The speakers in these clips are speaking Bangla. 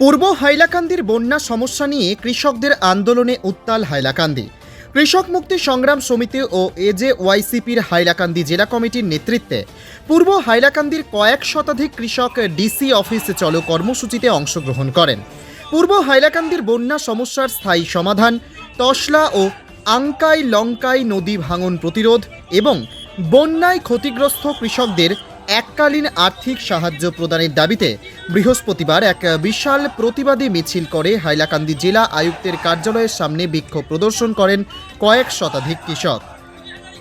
পূর্ব হাইলাকান্দির বন্যা সমস্যা নিয়ে কৃষকদের আন্দোলনে উত্তাল হাইলাকান্দি। কৃষক মুক্তি সংগ্রাম সমিতি ও এজে ওয়াইসিপির হাইলাকান্দি জেলা কমিটির নেতৃত্বে পূর্ব হাইলাকান্দির কয়েক শতাধিক কৃষক ডিসি অফিসে চলো কর্মসূচিতে অংশগ্রহণ করেন। পূর্ব হাইলাকান্দির বন্যা সমস্যার স্থায়ী সমাধান, তসলা ও আঙ্কাই লঙ্কাই নদী ভাঙন প্রতিরোধ এবং বন্যায় ক্ষতিগ্রস্ত কৃষকদের এককালীন আর্থিক সাহায্য প্রদানের দাবিতে বৃহস্পতিবার এক বিশাল প্রতিবাদী মিছিল করে হাইলাকান্দি জেলা আয়ুক্তের কার্যালয়ের সামনে বিক্ষোভ প্রদর্শন করেন কয়েক শতাধিক কৃষক।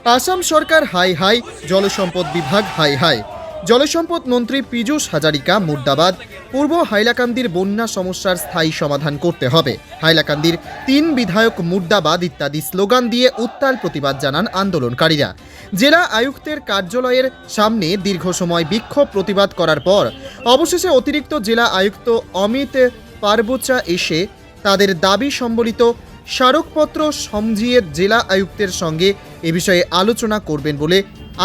আসাম সরকার হাই হাই, জলসম্পদ বিভাগ হাই হাই। জলসম্পদ মন্ত্রী পীযূষ হাজারিকা মুর্দাবাদ পূর্ব হাইলাকান্দির বন্যা সমস্যার স্থায়ী সমাধান করতে হবে। হাইলাকান্দির তিন বিধায়ক মুর্দাবাদ ইত্যাদি স্লোগান দিয়ে উত্তাল প্রতিবাদ জানান আন্দোলনকারীরা। জেলা আয়ুক্তের কার্যালয়ের সামনে দীর্ঘ সময় বিক্ষোভ প্রতিবাদ করার পর অবশেষে অতিরিক্ত জেলা আয়ুক্ত অমিত পারবোচা এসে তাদের দাবি সম্বলিত স্মারকপত্র সমঝিয়ে জেলা আয়ুক্তের সঙ্গে এ বিষয়ে আলোচনা করবেন বলে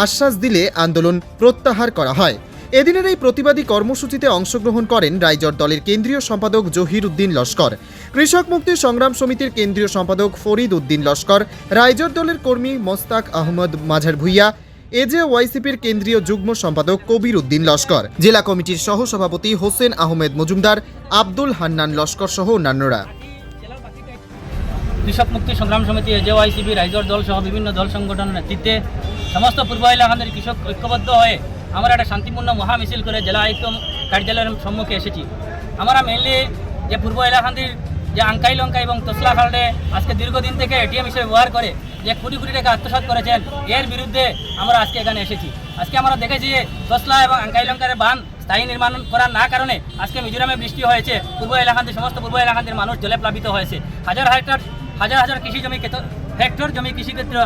আশ্বাস দিলে আন্দোলন প্রত্যাহার করা হয়। এদিনের এই প্রতিবাদী কর্মসূচিতে অংশগ্রহণ করেন রাইজর দলের কেন্দ্রীয় সম্পাদক জহির উদ্দিন লস্কর। কৃষক মুক্তি সংগ্রাম সমিতির কেন্দ্রীয় সম্পাদক ফরিদ উদ্দিন লস্কর, রাইজর দলের কর্মী মোস্তাক আহমদ মাঝার ভুইয়া এজে ওয়াইসিপির কেন্দ্রীয় যুগ্ম সম্পাদক কবির উদ্দিন লস্কর, জেলা কমিটির সহ সভাপতি হোসেন আহমেদ মজুমদার, আব্দুল হান্নান লস্কর সহ অন্যান্যরা। কৃষক মুক্তি সংগ্রাম সমিতি জেওয়াইসিবি রাইজর দল সহ বিভিন্ন দল সংগঠনের নেতৃত্বে সমস্ত পূর্ব এলাকাদের কৃষক ঐক্যবদ্ধ হয়ে আমরা একটা শান্তিপূর্ণ মহামিছিল করে জেলা আয়ুক্ত কার্যালয়ের সম্মুখে এসেছি। আমরা মেনলি যে পূর্ব এলাকান্দির যে আঙ্কাই লঙ্কা এবং তসলা খালডে আজকে দীর্ঘদিন থেকে এটিএম হিসেবে ব্যবহার করে যে কোটি কোটি টাকা আত্মসাৎ করেছেন, এর বিরুদ্ধে আমরা আজকে এখানে এসেছি। আজকে আমরা দেখেছি যে তসলা এবং আঙ্কাই লঙ্কার বান স্থায়ী নির্মাণ করার না কারণে আজকে মিজোরামে বৃষ্টি হয়েছে। পূর্ব এলাকান্তির সমস্ত পূর্ব এলাকান্তির মানুষ জলে প্লাবিত হয়েছে। হাজার হাজার হাজার হাজার কৃষি জমি হেক্টর জমি কৃষিক্ষেত্র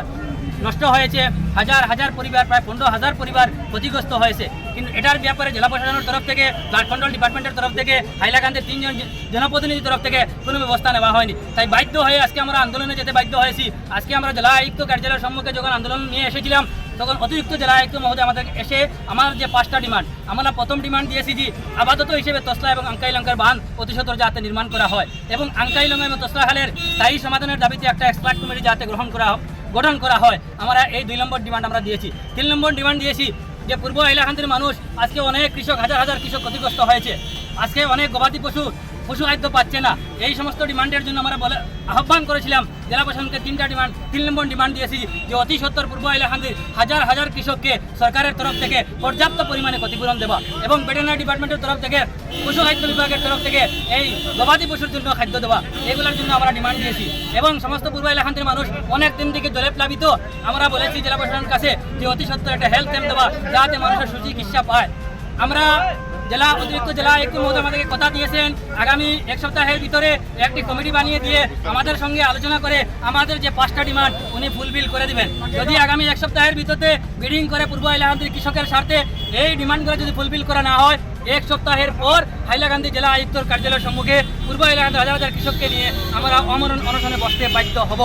নষ্ট হয়েছে। হাজার হাজার পরিবার, প্রায় পনেরো হাজার পরিবার ক্ষতিগ্রস্ত হয়েছে। কিন্তু এটার ব্যাপারে জেলা প্রশাসনের তরফ থেকে, ব্লাড কন্ট্রোল ডিপার্টমেন্টের তরফ থেকে হাইলাকান্দের তিনজন জনপ্রতিনিধির তরফ থেকে কোনো ব্যবস্থা নেওয়া হয়নি। তাই বাধ্য হয়ে আজকে আমরা আন্দোলনে যেতে বাধ্য হয়েছি। আজকে আমরা জেলা আয়ুক্ত কার্যালয়ের সম্মুখে যখন আন্দোলন নিয়ে এসেছিলাম, তখন অতিরিক্ত জেলা আয়ুক্ত মহোদয় আমাদের এসে আমার যে পাঁচটা ডিমান্ড, আমরা প্রথম ডিমান্ড দিয়েছি যে আপাতত হিসেবে তসলা এবং আঙ্কাই লঙ্কার বাঁধ অতিসত্বর যাতে নির্মাণ করা হয় এবং আঙ্কাই লঙ্কা এবং তসলা খালের স্থায়ী সমাধানের দাবিতে একটা এক্সপার্ট কমিটি যাতে গ্রহণ করা গঠন করা হয়। আমরা এই দুই নম্বর ডিমান্ড আমরা দিয়েছি। তিন নম্বর ডিমান্ড দিয়েছি যে পূর্ব এলাকান্তির মানুষ আজকে অনেক কৃষক, হাজার হাজার কৃষক ক্ষতিগ্রস্ত হয়েছে। আজকে অনেক গবাদি পশু পশু খাদ্য পাচ্ছে না। এই সমস্ত ডিমান্ডের জন্য আমরা বলে আহ্বান করেছিলাম, জেলা প্রশাসনকে তিনটা ডিমান্ড, তিন নম্বর ডিমান্ড দিয়েছি যে অতি সত্তর পূর্ব এলাকান্দির হাজার হাজার কৃষককে সরকারের তরফ থেকে পর্যাপ্ত পরিমাণে ক্ষতিপূরণ দেওয়া এবং ভেটেরিনারি ডিপার্টমেন্টের তরফ থেকে, পশু খাদ্য বিভাগের তরফ থেকে এই গবাদি পশুর জন্য খাদ্য দেওয়া, এগুলোর জন্য আমরা ডিমান্ড দিয়েছি। এবং সমস্ত পূর্ব এলাকান্তির মানুষ অনেক দিন থেকে জলে প্লাবিত। আমরা বলেছি জেলা প্রশাসনের কাছে যে অতি সত্তর একটা হেলথ ক্যাম্প দেওয়া, যাতে মানুষের সুচিকিৎসা পায়। আমরা জেলা অতিরিক্ত জেলা একটু মহোদয় আমাদেরকে কথা দিয়েছেন। আগামী এক সপ্তাহের ভিতরে একটি কমিটি বানিয়ে দিয়ে আমাদের সঙ্গে আলোচনা করে আমাদের যে পাঁচটা ডিমান্ড, উনি ফুলফিল করে দিবেন। যদি আগামী এক সপ্তাহের ভিতরে বিডিং করে পূর্ব এলাকান্তির কৃষকের স্বার্থে এই ডিমান্ডগুলো যদি ফুলফিল করা না হয়, এক সপ্তাহের পর হাইলাকান্দি জেলা আয়ুক্তর কার্যালয়ের সম্মুখে পূর্ব এলাকান্তির হাজার হাজার কৃষককে নিয়ে আমরা অমরণ অনশনে বসতে বাধ্য হব।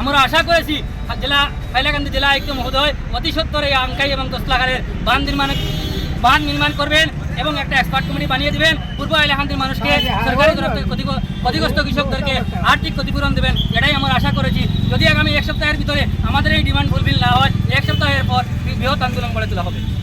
আমরা আশা করেছি জেলা, হাইলাকান্দি জেলা আয়ুক্ত মহোদয় অতি সত্তর এই আঙ্কাই এবং দোসলাঘাটের বান নির্মাণ, বাঁধ নির্মাণ করবেন। এবং একটা এক্সপার্ট কমিটি বানিয়ে দেবেন। পূর্ব এলাকান্তির মানুষকে সরকারি তরফ থেকে ক্ষতি- ক্ষতিগ্রস্ত কৃষকদেরকে আর্থিক ক্ষতিপূরণ দেবেন এটাই আমরা আশা করেছি। যদি আগামী এক সপ্তাহের ভিতরে আমাদের এই ডিমান্ড ফুলফিল না হয় এক সপ্তাহের পর বৃহৎ আন্দোলন গড়ে তোলা হবে।